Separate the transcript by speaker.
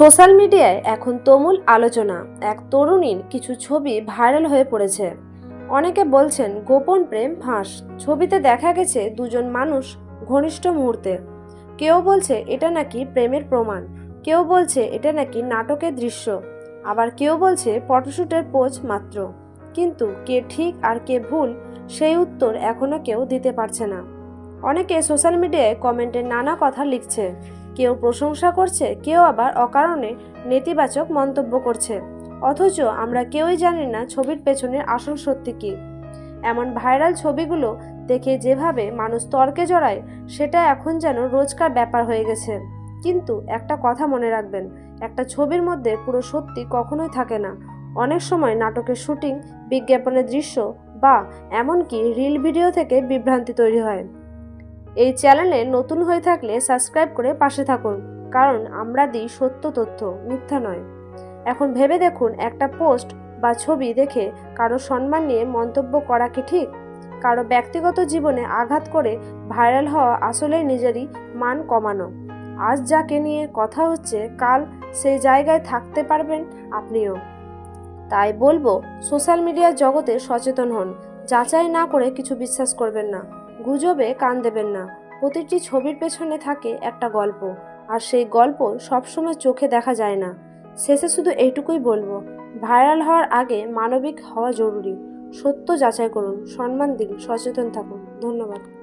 Speaker 1: Social মিডিয়ায় এখন তুমুল আলোচনা। এক তরুণীর কিছু ছবি ভাইরাল হয়ে পড়েছে। অনেকে বলছেন, গোপন প্রেম ফাঁস। ছবিতে দেখা গেছে দুজন মানুষ ঘনিষ্ঠ মুহূর্তে। কেউ বলছে, এটা নাকি প্রেমের প্রমাণ। কেউ বলছে, এটা নাকি নাটকের দৃশ্য। আবার কেউ বলছে ফটোশ্যুটের পোজ মাত্র। কিন্তু কে ঠিক আর কে ভুল, সেই উত্তর এখনও কেউ দিতে পারছে না। অনেকে সোশ্যাল মিডিয়ায় কমেন্টে নানা কথা লিখছে। কেউ প্রশংসা করছে, কেউ আবার অকারণে নেতিবাচক মন্তব্য করছে। অথচ আমরা কেউই জানি না ছবির পেছনের আসল সত্যি কী। এমন ভাইরাল ছবিগুলো দেখে যেভাবে মানুষ তর্কে জড়ায়, সেটা এখন যেন রোজকার ব্যাপার হয়ে গেছে। কিন্তু একটা কথা মনে রাখবেন, একটা ছবির মধ্যে পুরো সত্যি কখনোই থাকে না। অনেক সময় নাটকের শুটিং, বিজ্ঞাপনের দৃশ্য বা এমনকি রিল ভিডিও থেকে বিভ্রান্তি তৈরি হয়। এই চ্যানেলে নতুন হয়ে থাকলে সাবস্ক্রাইব করে পাশে থাকুন, কারণ আমরা দিই সত্য তথ্য, মিথ্যা নয়। এখন ভেবে দেখুন, একটা পোস্ট বা ছবি দেখে কারও সম্মান নিয়ে মন্তব্য করা কি ঠিক? কারও ব্যক্তিগত জীবনে আঘাত করে ভাইরাল হওয়া আসলে নিজেরই মান কমানো। আজ যাকে নিয়ে কথা হচ্ছে, কাল সেই জায়গায় থাকতে পারবেন আপনিও। তাই বলব, সোশ্যাল মিডিয়ার জগতে সচেতন হন। যাচাই না করে কিছু বিশ্বাস করবেন না। গুজবে কান দেবেন না। প্রতিটি ছবির পেছনে থাকে একটা গল্প, আর সেই গল্প সবসময় চোখে দেখা যায় না। শেষে শুধু এইটুকুই বলব, ভাইরাল হওয়ার আগে মানবিক হওয়া জরুরি। সত্য যাচাই করুন, সম্মান দিন, সচেতন থাকুন। ধন্যবাদ।